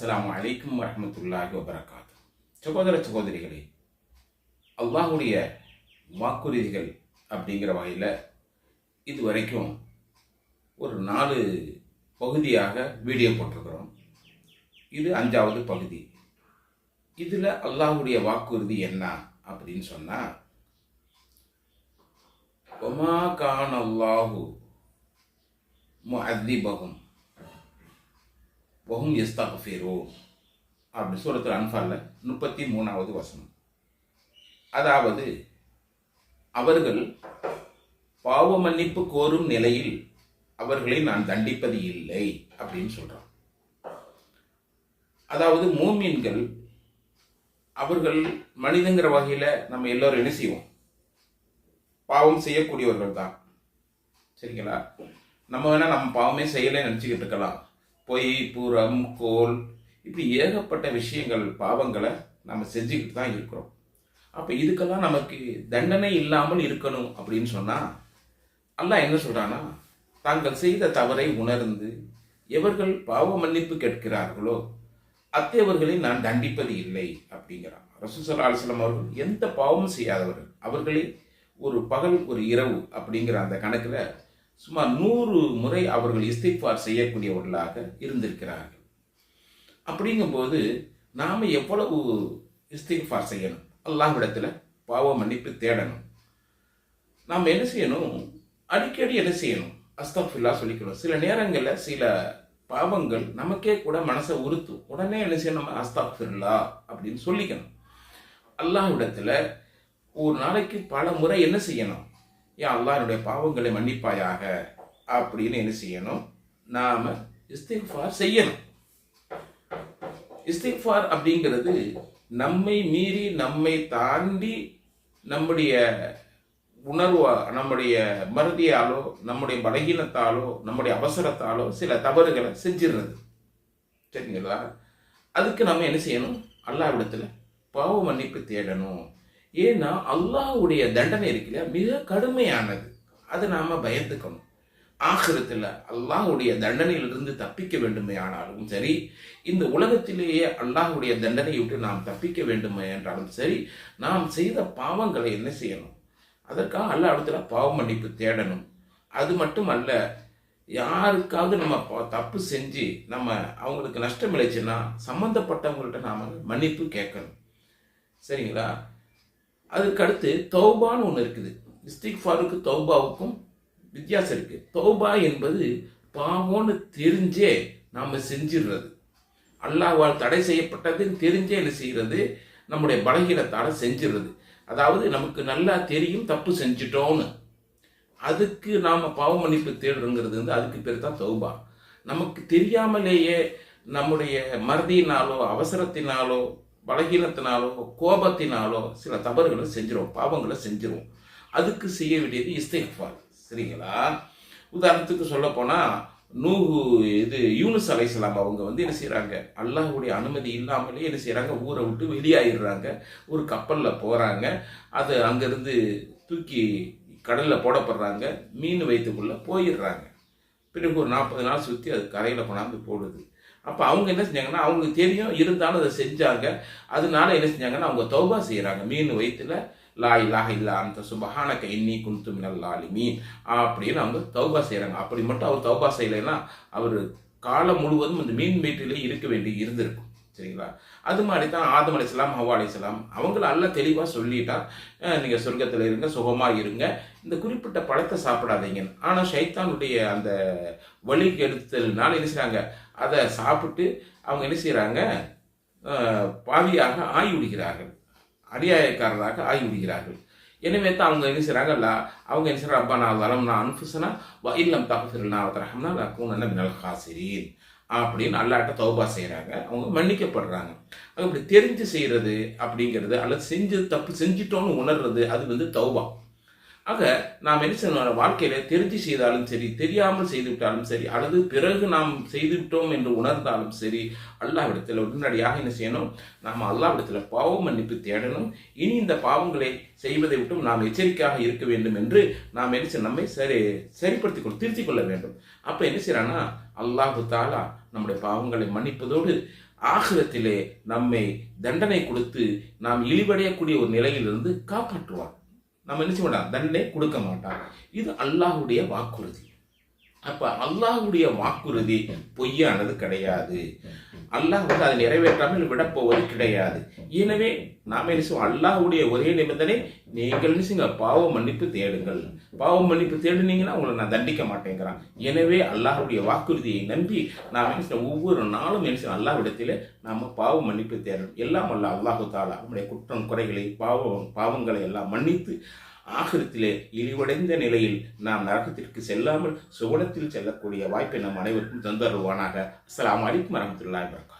அஸ்லாம் அலைக்கும் வரமத்துல்லாஹி வபரகாத்து. சகோதர சகோதரிகளே அல்லாஹுடைய வாக்குறுதிகள் அப்படிங்கிற வகையில் இது வரைக்கும் ஒரு நாலு பகுதியாக வீடியோ போட்டிருக்கிறோம். இது அஞ்சாவது பகுதி. இதில் அல்லாஹுடைய வாக்குறுதி என்ன அப்படின்னு சொன்னால் ஒமா கான் அல்லாஹு ஒஹும் வஹும் எஸ்தாஃபிரோ அப்படி சூரத்தில் அன்பாலில் முப்பத்தி மூணாவது வசனம் அதாவது அவர்கள் பாவ மன்னிப்பு கோரும் நிலையில் அவர்களை நான் தண்டிப்பது இல்லை அப்படின்னு சொல்கிறான் அதாவது மூமீன்கள் அவர்கள் மனிதங்கிற வகையில் நம்ம எல்லோரும் என்ன செய்வோம்? பாவம் செய்யக்கூடியவர்கள் தான் சரிங்களா? நம்ம வேணால் நம்ம பாவமே செய்யலைன்னு நினச்சிக்கிட்டு இருக்கலாம். பொய் புறம் கோல் இப்படி ஏகப்பட்ட விஷயங்கள் பாவங்களை நம்ம செஞ்சுக்கிட்டு தான் இருக்கிறோம். அப்போ இதுக்கெல்லாம் நமக்கு தண்டனை இல்லாமல் இருக்கணும் அப்படின்னு சொன்னால் அல்லாஹ் என்ன சொல்கிறான்னா தாங்கள் செய்த தவறை உணர்ந்து எவர்கள் பாவ மன்னிப்பு கேட்கிறார்களோ அத்தேவர்களை நான் தண்டிப்பது இல்லை அப்படிங்கிறான். ரசூசல்லா அலிஸ்லாம் அவர்கள் எந்த பாவமும் செய்யாதவர்கள். அவர்களே ஒரு பகல் ஒரு இரவு அப்படிங்கிற அந்த கணக்கில் சுமார் நூறு முறை அவர்கள் இஸ்திஃபார் செய்யக்கூடியவர்களாக இருந்திருக்கிறார்கள். அப்படிங்கும்போது நாம் எவ்வளவு இஸ்திஃபார் செய்யணும்? அல்லாஹ்விடத்தில் பாவ மன்னிப்பு தேடணும். நாம் என்ன செய்யணும்? அடிக்கடி என்ன செய்யணும்? அஸ்தஃபில்லா சொல்லிக்கணும் சில நேரங்களில் சில பாவங்கள் நமக்கே கூட மனசை உறுத்தும். உடனே என்ன செய்யணும்? நம்ம அஸ்தஃபில்லா அப்படின்னு சொல்லிக்கணும். அல்லாஹ்விடத்தில் ஒரு நாளைக்கு பல முறை என்ன செய்யணும்? ஏன் அல்லாஹ்னுடைய பாவங்களை மன்னிப்பாயாக? அப்படின்னு என்ன செய்யணும்? நாம இஸ்திக்ஃபார் செய்யணும். இஸ்திக்ஃபார் அப்படிங்கிறது நம்மை மீறி நம்மை தாண்டி நம்முடைய உணர்வு நம்முடைய மருதியாலோ நம்முடைய பலகீனத்தாலோ நம்முடைய அவசரத்தாலோ சில தவறுகளை செஞ்சிடுறது. சரிங்களா? அதுக்கு நம்ம என்ன செய்யணும்? அல்லாவிடத்தில் பாவ மன்னிப்பு தேடணும். ஏன்னா அல்லாஹுடைய தண்டனை இருக்குல்ல மிக கடுமையானது. அதை நாம பயந்துக்கணும். ஆகிரத்தில் அல்லாஹ்வுடைய தண்டனையிலிருந்து தப்பிக்க வேண்டுமே ஆனாலும் சரி இந்த உலகத்திலேயே அல்லாஹுடைய தண்டனையை விட்டு நாம் தப்பிக்க வேண்டுமே என்றாலும் சரி நாம் செய்த பாவங்களை என்ன செய்யணும்? அதற்காக அல்ல இடத்துல பாவ மன்னிப்பு தேடணும். அது மட்டும் அல்ல யாருக்காவது நம்ம தப்பு செஞ்சு நம்ம அவங்களுக்கு நஷ்டம் விளைச்சுன்னா சம்மந்தப்பட்டவங்கள்ட்ட நாம மன்னிப்பு கேட்கணும். சரிங்களா? அதுக்கு அடுத்து தௌபான்னு ஒன்று இருக்குது. இஸ்திக்ஃபாருக்கு தௌபாவுக்கும் வித்தியாசம் இருக்கு. தௌபா என்பது பாவம்னு தெரிஞ்சே நாம் செஞ்சிடுறது. அல்லாஹால் தடை செய்யப்பட்டதுன்னு தெரிஞ்சே என்ன செய்கிறது நம்முடைய பலகீனத்தால் செஞ்சிடுறது. அதாவது நமக்கு நல்லா தெரியும் தப்பு செஞ்சிட்டோம்னு. அதுக்கு நாம் பாவ மன்னிப்பு தேடுறோங்கிறது வந்து அதுக்கு பேர் தான் தௌபா. நமக்கு தெரியாமலேயே நம்முடைய மறதியினாலோ அவசரத்தினாலோ பலகீனத்தினாலோ கோபத்தினாலோ சில தவறுகளை செஞ்சிரும் பாவங்களை செஞ்சிரும். அதுக்கு செய்ய வேண்டியது இஸ்திக்ஃபார். சரிங்களா? உதாரணத்துக்கு சொல்ல போனால் நூகு இது யூனுஸ் அலைசலாம் அவங்க வந்து என்ன செய்கிறாங்க அல்லாஹுடைய அனுமதி இல்லாமலே என்ன செய்கிறாங்க ஊரை விட்டு வெளியாயிடுறாங்க. ஒரு கப்பலில் போகிறாங்க அது அங்கேருந்து தூக்கி கடலில் போடப்படுறாங்க. மீன் வைத்துக்குள்ளே போயிடுறாங்க. பிறகு ஒரு நாற்பது நாள் சுற்றி அது கரையில் கொண்டாந்து போடுது. அப்போ அவங்க என்ன செஞ்சாங்கன்னா அவங்களுக்கு தெரியும் இருந்தாலும் அதை செஞ்சாங்க. அதனால என்ன செஞ்சாங்கன்னா அவங்க தௌபா செய்கிறாங்க மீன் வயிற்றுல லா இலாஹ இல்லா அந்த சுபஹானக இன்னி குன்து மினல் லாலிமீன் அப்படின்னு அவங்க தௌபா செய்கிறாங்க அப்படி மட்டும் அவர் தௌபா செய்யலைன்னா அவர் காலம் முழுவதும் அந்த மீன் வீட்டிலே இருக்க வேண்டி இருந்திருக்கும். சரிங்களா? அது மாதிரி தான் ஆதம் அலைசலாம் ஹவா இஸ்லாம் அவங்கள அல்ல தெளிவாக சொல்லிட்டா நீங்கள் சொர்க்கத்தில் இருங்க சுகமாக இருங்க. இந்த குறிப்பிட்ட பழத்தை சாப்பிடாதீங்க. ஆனால் ஷைத்தானுடைய அந்த வழி கெடுத்தல்னால என்ன செய்கிறாங்க அதை சாப்பிட்டு அவங்க என்ன செய்கிறாங்க பாவியாக ஆகி விடுகிறார்கள் அநியாயக்காரராக ஆகி விடுகிறார்கள் எனவே தான் அவங்க என்ன செய்கிறாங்கல்ல அவங்க என்ன செய்கிறாங்க அப்பா நான் வரம் நான் அனுப்புசனா வ இல்லம் தகுதிரல் நான் ரஹம்னா லக்கும் என்ன மினல் காசிரீன் அப்படின்னு அல்லாட்ட தௌபா செய்கிறாங்க அவங்க மன்னிக்கப்படுறாங்க. அப்படி தெரிஞ்சு செய்கிறது அப்படிங்கிறது அல்லது செஞ்சு தப்பு செஞ்சிட்டோன்னு உணர்றது அது வந்து தௌபா. ஆக நாம் என்ன செய்யணும்? வாழ்க்கையில தெரிஞ்சு செய்தாலும் சரி தெரியாமல் செய்துவிட்டாலும் சரி அல்லது பிறகு நாம் செய்து விட்டோம் என்று உணர்ந்தாலும் சரி அல்லாவிடத்தில் உடனடியாக என்ன செய்யணும்? நாம் அல்லாவிடத்தில் பாவம் மன்னிப்பு தேடணும். இனி இந்த பாவங்களை செய்வதை விட்டும் நாம் எச்சரிக்கையாக இருக்க வேண்டும் என்று நாம் என்ன செய்ய நம்மை சரி சரிப்படுத்திக் கொள் திருத்திக் கொள்ள வேண்டும். அப்ப என்ன செய்யறான்னா அல்லாஹு தாலா நம்முடைய பாவங்களை மன்னிப்பதோடு ஆகிரத்திலே நம்மை தண்டனை கொடுத்து நாம் இழிவடையக்கூடிய ஒரு நிலையிலிருந்து காப்பாற்றுவார் நம்ம என்ன செய்ய மாட்டான் தண்டனை கொடுக்க மாட்டான் இது அல்லாஹுடைய வாக்குறுதி. அப்ப அல்லாஹுடைய வாக்குறுதி பொய்யானது கிடையாது. அல்லாஹ் வந்து அதை நிறைவேற்றாமல் விடப்போவது கிடையாது. எனவே நாம என்ன செய்வோம்? அல்லாஹுடைய ஒரே நிபந்தனை நீங்கள் என்ன செய்யுங்க? பாவ மன்னிப்பு தேடுங்கள். பாவ மன்னிப்பு தேடுனீங்கன்னா உங்களை நான் தண்டிக்க மாட்டேங்கிறான். எனவே அல்லாஹுடைய வாக்குறுதியை நம்பி நாம் என்ன செய்யணும்? ஒவ்வொரு நாளும் என்ன செய்யணும்? அல்லாஹ்விடத்திலே நாம பாவ மன்னிப்பு தேடணும். எல்லாம் அல்ல அல்லாஹு தாலா நம்முடைய குற்றம் குறைகளை பாவம் பாவங்களை எல்லாம் மன்னித்து ஆகிரத்திலே இழிவடைந்த நிலையில் நாம் நரகத்திற்கு செல்லாமல் சுவனத்தில் செல்லக்கூடிய வாய்ப்பை நம் அனைவருக்கும் தந்தருவானாக. அஸ்லாம் அலிக் வரமத்துல்லாஹி வபரகாத்துஹு.